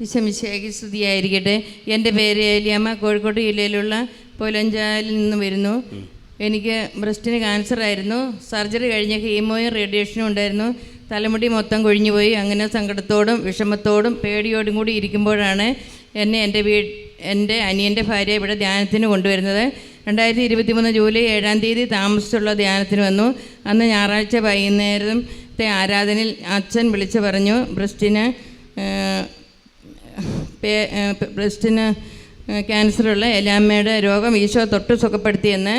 വിശമിശേഖി സ്തുതിയായിരിക്കട്ടെ. എന്റെ പേര് ഏലിയമ്മ കോഴിക്കോട് ജില്ലയിലുള്ള പൊലഞ്ചാലിൽ നിന്ന് വരുന്നു. എനിക്ക് ബ്രസ്റ്റിന് ക്യാൻസർ ആയിരുന്നു. സർജറി കഴിഞ്ഞ കീമോയും റേഡിയേഷനും ഉണ്ടായിരുന്നു. തലമുടി മൊത്തം കൊഴിഞ്ഞുപോയി അങ്ങനെ സങ്കടത്തോടും വിഷമത്തോടും പേടിയോടും കൂടി ഇരിക്കുമ്പോഴാണ് എന്നെ എന്റെ വീ എന്റെ അനിയന്റെ ഭാര്യ ഇവിടെ ധ്യാനത്തിന് കൊണ്ടുവരുന്നത്. രണ്ടായിരത്തി ഇരുപത്തി മൂന്ന് ജൂലൈ ഏഴാം തീയതി താമസിച്ചുള്ള ധ്യാനത്തിന് വന്നു. അന്ന് ഞായറാഴ്ച വൈകുന്നേരത്തെ ആരാധനയിൽ അച്ഛൻ വിളിച്ചു പറഞ്ഞു ബ്രസ്റ്റിന് ബ്രസ്റ്റിന് ക്യാൻസറുള്ള എലാമ്മയുടെ രോഗം ഈശോ തൊട്ട് സുഖപ്പെടുത്തിയെന്ന്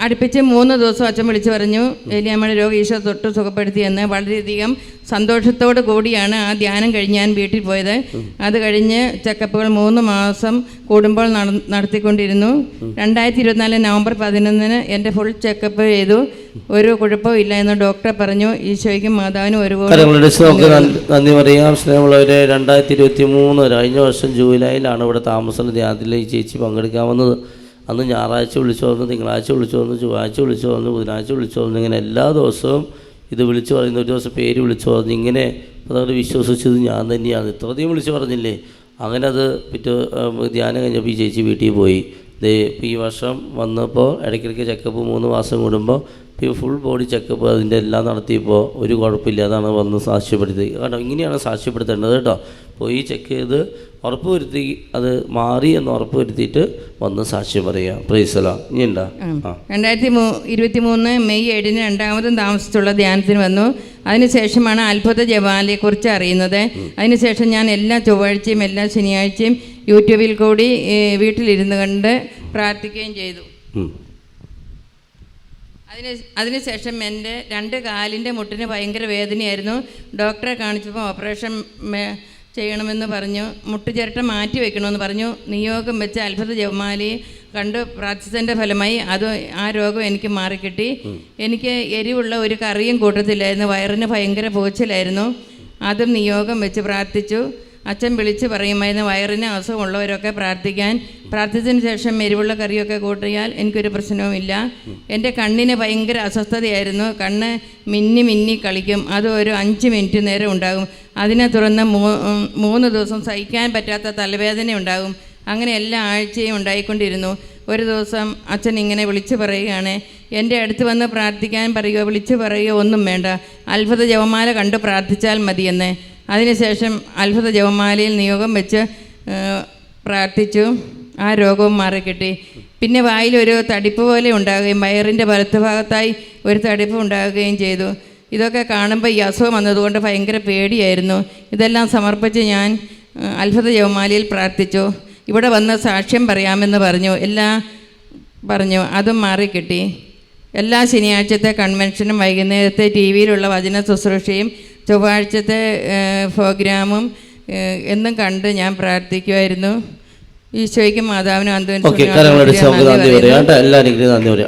അടുപ്പിച്ച് മൂന്ന് ദിവസം അച്ഛൻ വിളിച്ചു പറഞ്ഞു എലിയാമ്മയുടെ രോഗം ഈശോ തൊട്ട് സുഖപ്പെടുത്തിയെന്ന് വളരെയധികം സന്തോഷത്തോടു കൂടിയാണ് ആ ധ്യാനം കഴിഞ്ഞ് ഞാൻ വീട്ടിൽ പോയത്. അത് കഴിഞ്ഞ് ചെക്കപ്പുകൾ മൂന്ന് മാസം കൂടുമ്പോൾ നടത്തിക്കൊണ്ടിരുന്നു. രണ്ടായിരത്തി ഇരുപത്തിനാല് നവംബർ പതിനൊന്നിന് എന്റെ ഫുൾ ചെക്കപ്പ് ചെയ്തു. ഒരു കുഴപ്പവും ഇല്ല എന്ന് ഡോക്ടർ പറഞ്ഞു. ഈശോയ്ക്കും മാതാവിനും ഒരുപോലെ നന്ദി- പറയാം. സ്നേഹമുള്ളവരെ രണ്ടായിരത്തി ഇരുപത്തി മൂന്ന് കഴിഞ്ഞ വർഷം ജൂലൈയിലാണ് ഇവിടെ താമസം ധ്യാനത്തിൽ ഈ ചേച്ചി പങ്കെടുക്കാൻ വന്നത്. അന്ന് ഞായറാഴ്ച വിളിച്ചു വന്നു തിങ്കളാഴ്ച വിളിച്ചു വന്നു ചൊവ്വാഴ്ച വിളിച്ചു ബുധനാഴ്ച വിളിച്ചു ഇങ്ങനെ എല്ലാ ദിവസവും ഇത് വിളിച്ചു പറയുന്ന ഒരു ദിവസം പേര് വിളിച്ചു പറഞ്ഞു ഇങ്ങനെ അതവർ വിശ്വസിച്ചത് ഞാൻ തന്നെയാണ്. ഇത്രയധികം വിളിച്ചു പറഞ്ഞില്ലേ? അങ്ങനെ അത് പിറ്റേ ധ്യാനം കഴിഞ്ഞപ്പോൾ ഈ ചേച്ചി വീട്ടിൽ പോയി. ദേ ഇപ്പോൾ ഈ വർഷം വന്നപ്പോൾ ഇടയ്ക്കിടയ്ക്ക് ചെക്കപ്പ് മൂന്ന് മാസം കൂടുമ്പോൾ ഇപ്പോൾ ഫുൾ ബോഡി ചെക്കപ്പ് അതിന്റെ എല്ലാം നടത്തിയപ്പോൾ ഒരു കുഴപ്പമില്ലാതാണ് വന്ന് സാക്ഷ്യപ്പെടുത്തി കേട്ടോ ഇങ്ങനെയാണ് സാക്ഷ്യപ്പെടുത്തേണ്ടത് കേട്ടോ. പോയി ചെക്ക് ചെയ്ത് ഉറപ്പ് വരുത്തി അത് മാറി എന്ന് ഉറപ്പ് വരുത്തിയിട്ട് വന്ന് സാക്ഷ്യം പറയാം പ്രൈസല ഇനി ഉണ്ടോ രണ്ടായിരത്തി മൂ ഇരുപത്തി മൂന്ന് മെയ് ഏഴിന് രണ്ടാമതും താമസിച്ചുള്ള ധ്യാനത്തിന് വന്നു. അതിനുശേഷമാണ് അത്ഭുത ജപാലയെക്കുറിച്ച് അറിയുന്നത്. അതിനുശേഷം ഞാൻ എല്ലാ ചൊവ്വാഴ്ചയും എല്ലാ ശനിയാഴ്ചയും യൂട്യൂബിൽ കൂടി വീട്ടിലിരുന്ന് കണ്ട് പ്രാർത്ഥിക്കുകയും ചെയ്തു. അതിന് അതിനുശേഷം എന്റെ രണ്ട് കാലിന്റെ മുട്ടിന് ഭയങ്കര വേദനയായിരുന്നു. ഡോക്ടറെ കാണിച്ചപ്പോൾ ഓപ്പറേഷൻ ചെയ്യണമെന്ന് പറഞ്ഞു. മുട്ട് ചിരട്ട മാറ്റി വെക്കണമെന്ന് പറഞ്ഞു. നിയോഗം വെച്ച അത്ഭുത ജപമാലി കണ്ട് പ്രാർത്ഥിച്ചതിന്റെ ഫലമായി അത് ആ രോഗം എനിക്ക് മാറിക്കിട്ടി. എനിക്ക് എരിവുള്ള ഒരു കറിയും കൂട്ടത്തില്ലായിരുന്നു. വയറിന് ഭയങ്കര പോച്ചിലായിരുന്നു. അതും നിയോഗം വെച്ച് പ്രാർത്ഥിച്ചു. അച്ഛൻ വിളിച്ച് പറയുമായിരുന്നു വയറിന് അസുഖമുള്ളവരൊക്കെ പ്രാർത്ഥിക്കാൻ. പ്രാർത്ഥിച്ചതിന് ശേഷം എരിവുള്ള കറിയൊക്കെ കൂട്ടിയാൽ എനിക്കൊരു പ്രശ്നവുമില്ല. എന്റെ കണ്ണിന് ഭയങ്കര അസ്വസ്ഥതയായിരുന്നു. കണ്ണ് മിന്നി മിന്നി കളിക്കും. അത് ഒരു അഞ്ച് മിനിറ്റ് നേരം ഉണ്ടാകും. അതിനെ തുടർന്ന് മൂന്ന് ദിവസം സഹിക്കാൻ പറ്റാത്ത തലവേദന ഉണ്ടാകും. അങ്ങനെ എല്ലാ ആഴ്ചയും ഉണ്ടായിക്കൊണ്ടിരുന്നു. ഒരു ദിവസം അച്ഛൻ ഇങ്ങനെ വിളിച്ചു പറയുകയാണ് എന്റെ അടുത്ത് വന്ന് പ്രാർത്ഥിക്കാൻ പറയുകയോ വിളിച്ചു പറയുകയോ ഒന്നും വേണ്ട. അത്ഭുത ജവമാല കണ്ട് പ്രാർത്ഥിച്ചാൽ മതിയെന്ന്. അതിനുശേഷം അത്ഭുത ജപമാലയിൽ നിയോഗം വെച്ച് പ്രാർത്ഥിച്ചു. ആ രോഗവും മാറിക്കിട്ടി. പിന്നെ വായിലൊരു തടിപ്പ് പോലെ ഉണ്ടാകുകയും വയറിന്റെ വലത്ത് ഭാഗത്തായി ഒരു തടിപ്പ് ഉണ്ടാകുകയും ചെയ്തു. ഇതൊക്കെ കാണുമ്പോൾ ഈ അസുഖം വന്നതുകൊണ്ട് ഭയങ്കര പേടിയായിരുന്നു. ഇതെല്ലാം സമർപ്പിച്ച് ഞാൻ അത്ഭുത ജപമാലയിൽ പ്രാർത്ഥിച്ചു. ഇവിടെ വന്ന് സാക്ഷ്യം പറയാമെന്ന് പറഞ്ഞു. എല്ലാം പറഞ്ഞു. അതും മാറിക്കിട്ടി. എല്ലാ ശനിയാഴ്ചത്തെ കൺവെൻഷനും വൈകുന്നേരത്തെ ടി വിയിലുള്ള വചന ശുശ്രൂഷയും ചൊവ്വാഴ്ചത്തെ പ്രോഗ്രാമും എന്നും കണ്ട് ഞാൻ പ്രാർത്ഥിക്കുമായിരുന്നു ഈശോയ്ക്കും മാതാവിനും അന്തോ കരങ്ങളടിച്ച് നമുക്ക് നന്ദി പറയാം. കേട്ടോ എല്ലാവരും നന്ദി പറയാം.